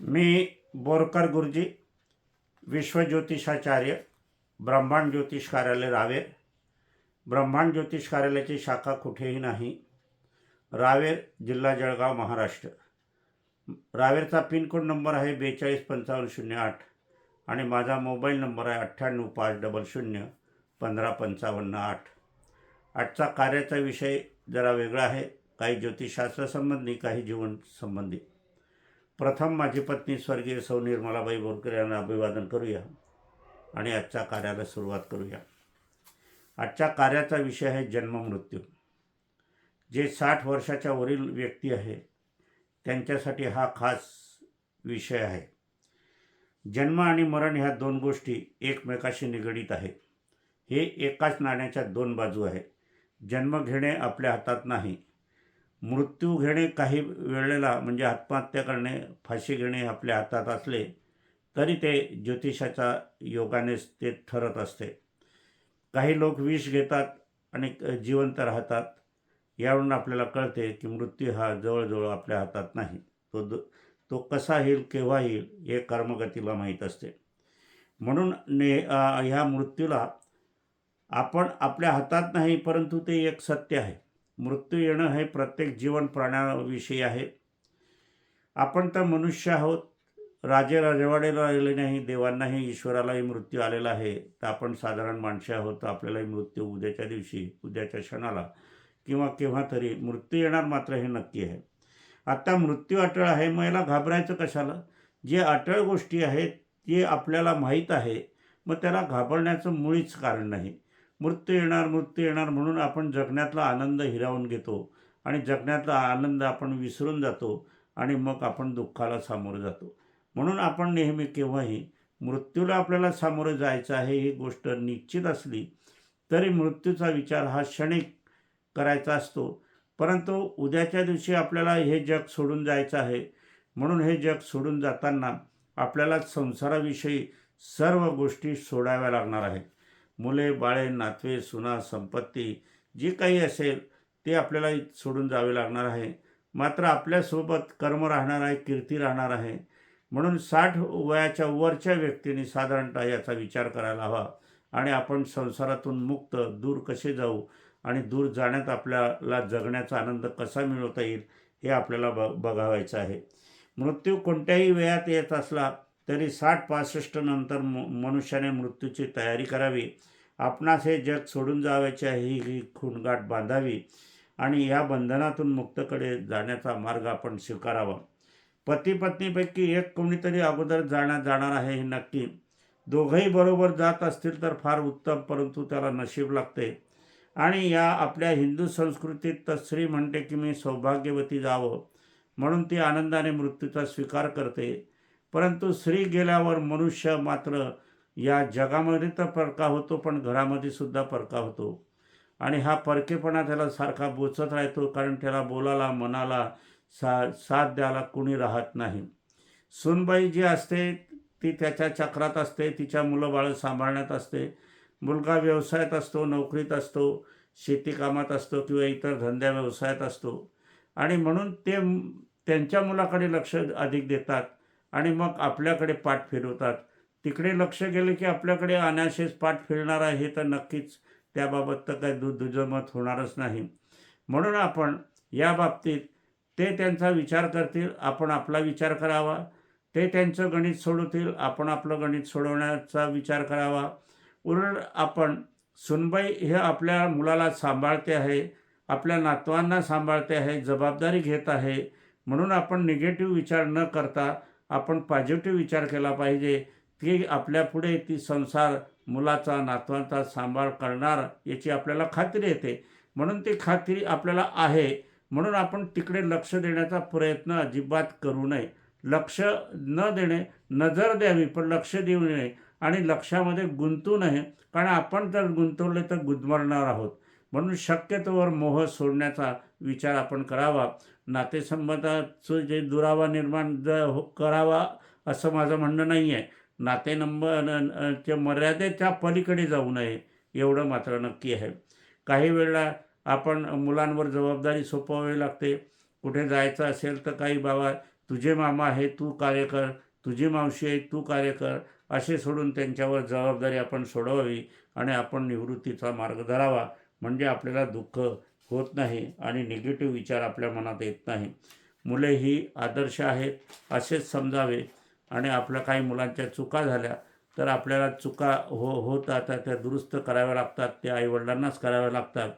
मी बोरकर गुरुजी विश्वज्योतिषाचार्य ब्रह्मांड ज्योतिष कार्यालय रावेर. ब्रह्मांड ज्योतिष कार्यालयाची शाखा कुठेही नाही. रावेर जिल्हा जळगाव महाराष्ट्र. रावेरचा पिनकोड नंबर आहे बेचाळीस पंचावन्न शून्य आठ आणि माझा मोबाईल नंबर आहे अठ्ठ्याण्णव पाच डबल शून्य पंधरा पंचावन्न आठ. आजचा कार्याचा विषय जरा वेगळा आहे. काही ज्योतिषशास्त्रसंबंधी काही जीवन संबंधी. प्रथम माझी पत्नी स्वर्गीय सौ निर्मलाबाई बोरकर यांना अभिवादन करूया आणि आजच्या कार्याला सुरुवात करूया. आजच्या कार्याचा विषय आहे जन्ममृत्यू. जे साठ वर्षाच्या वरील व्यक्ती आहे त्यांच्यासाठी हा खास विषय आहे. जन्म आणि मरण ह्या दोन गोष्टी एकमेकाशी निगडीत आहेत. हे एकाच नाण्याच्या दोन बाजू आहेत. जन्म घेणे आपल्या हातात नाही मृत्यू घेणे काही वेळेला म्हणजे आत्महत्या करणे फाशी घेणे आपल्या हातात असले तरी ते ज्योतिषाच्या योगानेच ते ठरत असते. काही लोक विष घेतात आणि जिवंत राहतात. यावरून आपल्याला कळते की मृत्यू हा जवळजवळ आपल्या हातात नाही. तो द तो कसा येईल केव्हा येईल हे कर्मगतीला माहीत असते. म्हणून ने ह्या मृत्यूला आपण आपल्या हातात नाही परंतु ते एक सत्य आहे. मृत्यू येणं हे प्रत्येक जीवन प्राण्याविषयी आहे. आपण तर मनुष्य आहोत. राजे राजवाडेला आलेले नाही देवांनाही ईश्वरालाही मृत्यू आलेला आहे. तर आपण साधारण माणसे आहोत तर आपल्यालाही मृत्यू उद्याच्या दिवशी उद्याच्या क्षणाला किंवा केव्हा तरी मृत्यू येणार मात्र हे नक्की आहे. आत्ता मृत्यू अटळ आहे मग याला घाबरायचं कशाला? जे अटळ गोष्टी आहेत ते आपल्याला माहीत आहे मग त्याला घाबरण्याचं मुळीच कारण नाही. मृत्यू येणार मृत्यू येणार म्हणून आपण जगण्यातला आनंद हिरावून घेतो आणि जगण्यातला आनंद आपण विसरून जातो आणि मग आपण दुःखाला सामोरं जातो. म्हणून आपण नेहमी केव्हाही मृत्यूला आपल्याला सामोरं जायचं आहे ही गोष्ट निश्चित असली तरी मृत्यूचा विचार हा क्षणिक करायचा असतो. परंतु उद्याच्या दिवशी आपल्याला हे जग सोडून जायचं आहे. म्हणून हे जग सोडून जाताना आपल्याला संसाराविषयी सर्व गोष्टी सोडाव्या लागणार आहेत. मुले बाळे नातवे सुना संपत्ती जी काही असेल ते आपल्याला सोडून जावे लागणार आहे. मात्र आपल्यासोबत कर्म राहणार आहे कीर्ती राहणार आहे. म्हणून साठ वयाच्या वरच्या व्यक्तीने साधारणतः याचा विचार करायला हवा आणि आपण संसारातून मुक्त दूर कसे जाऊ आणि दूर जाण्यात आपल्याला जगण्याचा आनंद कसा मिळवता येईल हे आपल्याला ब बघावायचं आहे. मृत्यू कोणत्याही वेळात येत असला तरी साठ पासष्ट नंतर म मनुष्याने मृत्यूची तयारी करावी. आपणास हे जग सोडून जावायचे आहे ही ही खूणगाठ बांधावी आणि या बंधनातून मुक्तकडे जाण्याचा मार्ग आपण स्वीकारावा. पती पत्नीपैकी एक कोणीतरी अगोदर जाण्यात जाणार आहे हे नक्की. दोघंही बरोबर जात असतील तर फार उत्तम परंतु त्याला नशीब लागते. आणि या आपल्या हिंदू संस्कृतीत तर स्त्री म्हणते की मी सौभाग्यवती जावं म्हणून ती आनंदाने मृत्यूचा स्वीकार करते. परंतु स्त्री गेल्यावर मनुष्य मात्र या जगामध्ये तर परका होतो पण घरामध्ये सुद्धा परका होतो. आणि हा परकेपणा त्याला सारखा बोचत राहतो कारण त्याला बोलायला मनाला सा साथ द्यायला कुणी राहत नाही. सुनबाई जी असते ती त्याच्या चक्रात असते तिच्या मुलं बाळं सांभाळण्यात असते. मुलगा व्यवसायात असतो नोकरीत असतो शेतीकामात असतो किंवा इतर धंद्या व्यवसायात असतो. आणि म्हणून ते त्यांच्या मुलाकडे लक्ष अधिक देतात आणि मग आपल्याकडे पाठ फिरवतात. तिकडे लक्ष गेलं की आपल्याकडे अनाशेस पाठ फिरणार आहे तर नक्कीच त्याबाबत तर काही दु दुजमत होणारच नाही. म्हणून आपण या बाबतीत ते त्यांचा विचार करतील आपण आपला विचार करावा. ते त्यांचं गणित सोडवतील आपण आपलं गणित सोडवण्याचा विचार करावा. उलट आपण सुनबाई हे आपल्या मुलाला सांभाळते आहे आपल्या नातवांना सांभाळते आहे जबाबदारी घेत आहे. म्हणून आपण निगेटिव्ह विचार न करता आपण पॉझिटिव्ह विचार केला पाहिजे. की आपल्यापुढे ती संसार मुलाचा नातवांचा सांभाळ करणार याची आपल्याला खात्री येते. म्हणून ती खात्री आपल्याला आहे. म्हणून आपण तिकडे लक्ष देण्याचा प्रयत्न अजिबात करू नये. लक्ष न देणे नजर द्यावी पण लक्ष देऊ नये आणि लक्षामध्ये गुंतू नये. कारण आपण जर गुंतवले तर गुदमरणार आहोत. म्हणून शक्यतोवर मोह सोडण्याचा विचार आपण करावा. नातेसंबंधाचं जे दुरावा निर्माण ज हो करावा असं माझं म्हणणं नाही आहे नाते नंबर मर्यादेच्या पलीकडे जाऊ नये एवढं मात्र नक्की आहे. काही वेळेला आपण मुलांवर जबाबदारी सोपवावी लागते. कुठे जायचं असेल तर काही बाबा तुझे मामा आहे तू कार्य कर. तुझी मावशी आहे तू कार्य कर. असे सोडून त्यांच्यावर जबाबदारी आपण सोडवावी आणि आपण निवृत्तीचा मार्ग धरावा. म्हणजे आपल्याला दुःख होत नाही आणि निगेटिव्ह विचार आपल्या मनात येत नाही. मुले ही आदर्श आहेत असेच समजावे. आणि आपल्या काही मुलांच्या चुका झाल्या तर आपल्याला चुका हो होतात आता त्या दुरुस्त कराव्या लागतात त्या आईवडिलांनाच कराव्या लागतात.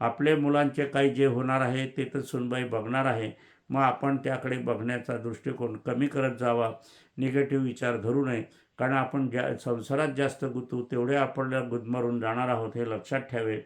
आपले मुलांचे काही जे होणार आहे ते तर सुनबाई बघणार आहे. मग आपण त्याकडे बघण्याचा दृष्टिकोन कमी करत जावा निगेटिव्ह विचार धरू नये. कारण आपण ज्या संसारात जास्त गुंतू तेवढे आपल्याला गुदमरून जाणार आहोत हे लक्षात ठेवे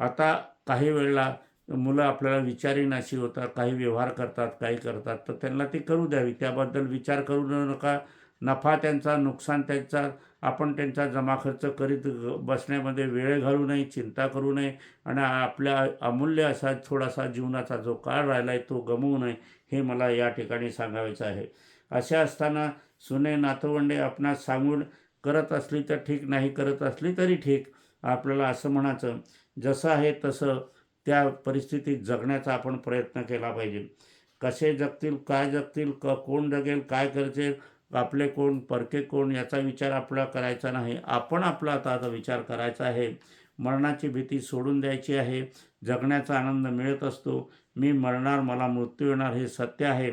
आता काही वेळेला मुलं आपल्याला विचारीन अशी होतात काही व्यवहार करतात काही करतात तर त्यांना ती करू द्यावी. त्याबद्दल विचार करू नका. नफा त्यांचा नुकसान त्यांचा आपण त्यांचा जमा खर्च करीत बसण्यामध्ये वेळ घालू नये चिंता करू नये आणि आपल्या अमूल्य असा थोडासा जीवनाचा जो काळ राहिला आहे तो गमवू नये हे मला या ठिकाणी सांगायचं आहे. असे असताना सुने नातवंडे आपणास सांगून करत असली तर ठीक नाही करत असली तरी ठीक. आपल्याला असं म्हणायचं जसं आहे तसं त्या परिस्थितीत जगण्याचा आपण प्रयत्न केला पाहिजे. कसे जगतील काय जगतील क कोण जगेल काय करतील आपले कोण परके कोण याचा विचार आपला करायचा नाही. आपण आपला आता आता विचार करायचा आहे. मरणाची भीती सोडून द्यायची आहे. जगण्याचा आनंद मिळत असतो. मी मरणार मला मृत्यू येणार हे सत्य आहे.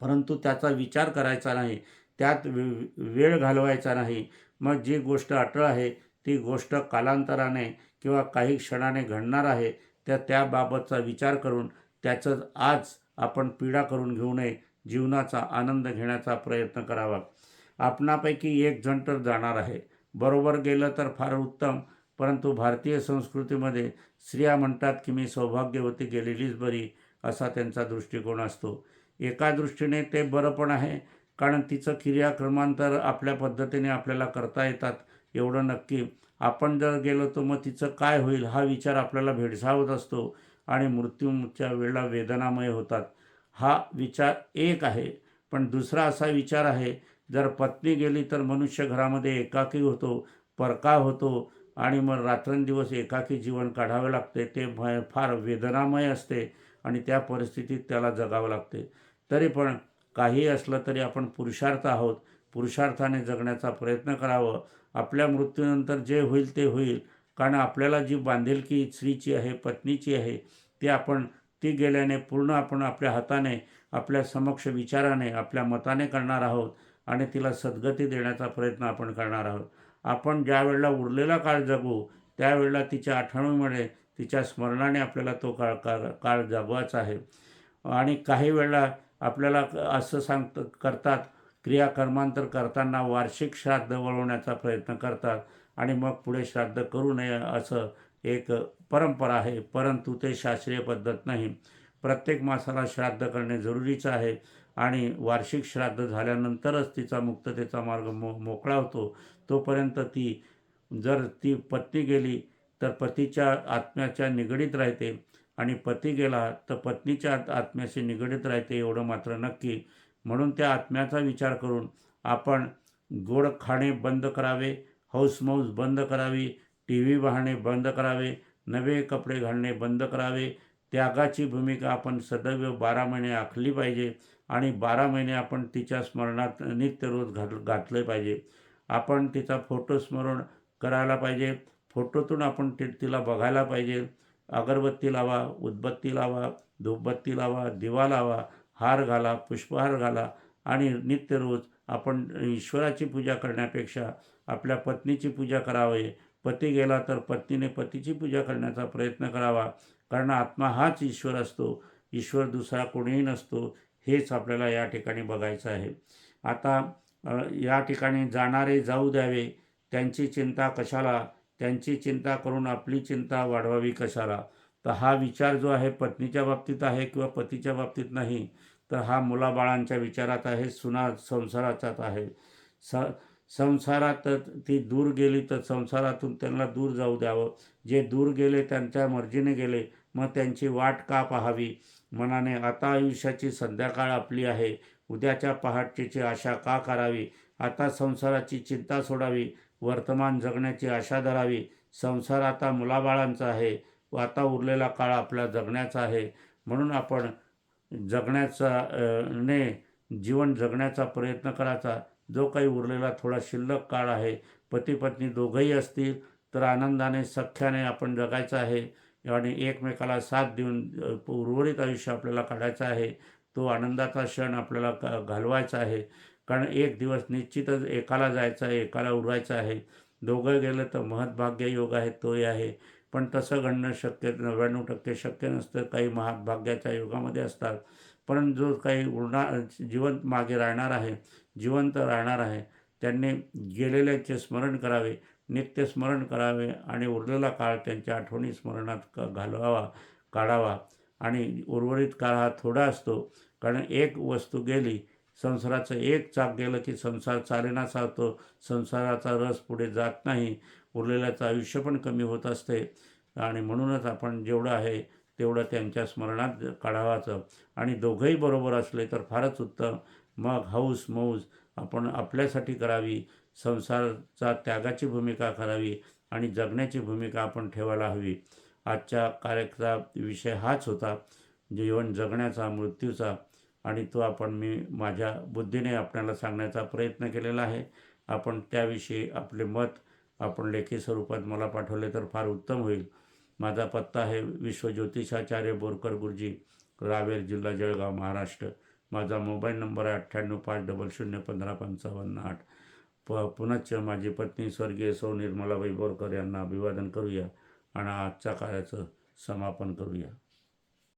परंतु त्याचा विचार करायचा नाही. त्यात वे- वेळ घालवायचा नाही. मग जी गोष्ट अटळ आहे ती गोष्ट कालांतराने किंवा काही क्षणाने घडणार आहे. त्या त्याबाबतचा विचार करून त्याचं आज आपण पीडा करून घेऊ नये जीवनाचा आनंद घेण्याचा प्रयत्न करावा. आपणापैकी एक जण तर जाणार आहे. बरोबर गेलं तर फार उत्तम परंतु भारतीय संस्कृतीमध्ये स्त्रिया म्हणतात की मी सौभाग्यवती गेलेलीच बरी असा त्यांचा दृष्टिकोन असतो. एका दृष्टीने ते बरं पण आहे कारण तिचं क्रियाक्रमांतर आपल्या पद्धतीने आपल्याला करता येतात एवढं नक्की आपण जर गेलो तर मग तिचं काय होईल हा विचार आपल्याला भेडसावत असतो आणि मृत्यूच्या वेळेला वेदनामय होतात. हा विचार एक आहे पण दुसरा असा विचार आहे जर पत्नी गेली तर मनुष्य घरामध्ये एकाकी होतो परका होतो आणि मग रात्रंदिवस एकाकी जीवन काढावे लागते ते भय फार वेदनामय असते आणि त्या परिस्थितीत त्याला जगावं लागते. तरी पण काही असलं तरी आपण पुरुषार्थ आहोत. पुरुषार्थाने जगण्याचा प्रयत्न करावं. आपल्या मृत्यूनंतर जे होईल ते होईल. कारण आपल्याला जी बांधिलकी स्त्रीची आहे पत्नीची आहे ती आपण ती गेल्याने पूर्ण आपण आपल्या हाताने आपल्या समक्ष विचाराने आपल्या मताने करणार आहोत आणि तिला सद्गती देण्याचा प्रयत्न आपण करणार आहोत. आपण ज्या वेळेला उरलेला काळ जगू त्यावेळेला तिच्या आठवणीमुळे तिच्या स्मरणाने आपल्याला तो काळ काळ काळ जगवायचा आहे. आणि काही वेळेला आपल्याला असं सांगत करतात क्रियाकर्मांतर करताना वार्षिक श्राद्ध वळवण्याचा प्रयत्न करतात आणि मग पुढे श्राद्ध करू नये असं एक परंपरा आहे. परंतु ते शास्त्रीय पद्धत नाही. प्रत्येक मासाला श्राद्ध करणे जरुरीचं आहे आणि वार्षिक श्राद्ध झाल्यानंतरच तिचा मुक्ततेचा मार्ग मो मोकळा होतो. तोपर्यंत ती जर ती पत्नी गेली तर पतीच्या आत्म्याच्या निगडीत राहते आणि पती गेला तर पत्नीच्या आत्म्याशी निगडीत राहते एवढं मात्र नक्की. म्हणून त्या आत्म्याचा विचार करून आपण गोड खाणे बंद करावे हौसमौस बंद करावी टी व्ही पाहणे बंद करावे नवे कपडे घालणे बंद करावे. त्यागाची भूमिका आपण सदैव बारा महिने आखली पाहिजे आणि बारा महिने आपण तिच्या स्मरणात नित्य रोज घात घातले पाहिजे. आपण तिचा फोटो स्मरण करायला पाहिजे. फोटोतून आपण ति तिला बघायला पाहिजे. अगरबत्ती लावा उदबत्ती लावा धूपबत्ती लावा दिवा लावा हार घाला पुष्पहार घाला आणि नित्य रोज आपण ईश्वराची पूजा करण्यापेक्षा आपल्या पत्नीची पूजा करावी. पती गेला तर पत्नीने पतीची पूजा करण्याचा प्रयत्न करावा. कारण आत्मा हाच ईश्वर असतो. ईश्वर दुसरा कोणीही नसतो. हेच आपल्याला या ठिकाणी बघायचं आहे. आता या ठिकाणी जाणारे जाऊ द्यावे. त्यांची चिंता कशाला? त्यांची चिंता करून आपली चिंता वाढवावी कशाला? तर हा विचार जो आहे पत्नीच्या बाबतीत आहे किंवा पतीच्या बाबतीत नाही. तर हा मुलाबाळांच्या विचारात आहे सुना संसाराचाच आहे. स संसारात ती दूर गेली तर संसारातून त्यांना दूर जाऊ द्यावं. जे दूर गेले त्यांच्या मर्जीने गेले मग त्यांची वाट का पाहावी? मनाने आता आयुष्याची संध्याकाळ आपली आहे. उद्याच्या पहाटेची आशा का करावी? आता संसाराची चिंता सोडावी. वर्तमान जगण्याची आशा धरावी. संसार आता मुलाबाळांचा आहे. व आता उरलेला काळ आपला जगण्याचा आहे. म्हणून आपण जगण्याचा ने जीवन जगण्याचा प्रयत्न करायचा. जो काही उरलेला थोडा शिल्लक काळ आहे पती पत्नी दोघंही असतील तर आनंदाने सख्याने आपण जगायचं आहे आणि एकमेकाला साथ देऊन उर्वरित आयुष्य आपल्याला काढायचं आहे. तो आनंदाचा क्षण आपल्याला क घालवायचा आहे. कारण एक दिवस निश्चितच एकाला जायचं आहे एकाला उरवायचं आहे. दोघं गेलं तर महत्भाग्य योग आहे तोही आहे. पण तसं घडणं शक्य नव्याण्णव टक्के शक्य नसतं. काही महाभाग्याच्या युगामध्ये असतात. पण जो काही उरणार जिवंत मागे राहणार आहे जिवंत राहणार आहे त्यांनी गेलेल्याचे स्मरण करावे नित्य स्मरण करावे आणि उरलेला काळ त्यांच्या आठवणी स्मरणात क घालवावा काढावा. आणि उर्वरित काळ हा थोडा असतो. कारण एक वस्तू गेली संसाराचं एक चाक गेलं की संसार चालेनासा चालतो संसाराचा रस पुढे जात नाही. उरलेल्याचं आयुष्य पण कमी होत असते. आणि म्हणूनच आपण जेवढं आहे तेवढं त्यांच्या स्मरणात काढावाचं. आणि दोघंही बरोबर असले तर फारच उत्तम. मग हौस मौज आपण आपल्यासाठी करावी. संसाराचा त्यागाची भूमिका करावी आणि जगण्याची भूमिका आपण ठेवायला हवी. आजच्या कार्यक्रमाचा विषय हाच होता. जीवन जगण्याचा मृत्यूचा. आणि तो आपण मी माझ्या बुद्धीने आपल्याला सांगण्याचा प्रयत्न केलेला आहे. आपण त्याविषयी आपले मत आपण लेखी स्वरूपात मला पाठवले तर फार उत्तम होईल. माझा पत्ता आहे विश्वज्योतिषाचार्य बोरकर गुरुजी रावेर जिल्हा जळगाव महाराष्ट्र. माझा मोबाईल नंबर आहे अठ्ठ्याण्णव पाच डबल शून्य पंधरा पंचावन्न आठ. प पुनश्च माझी पत्नी स्वर्गीय सौ निर्मलाबाई बोरकर यांना अभिवादन करूया आणि आजच्या कार्याचं समापन करूया.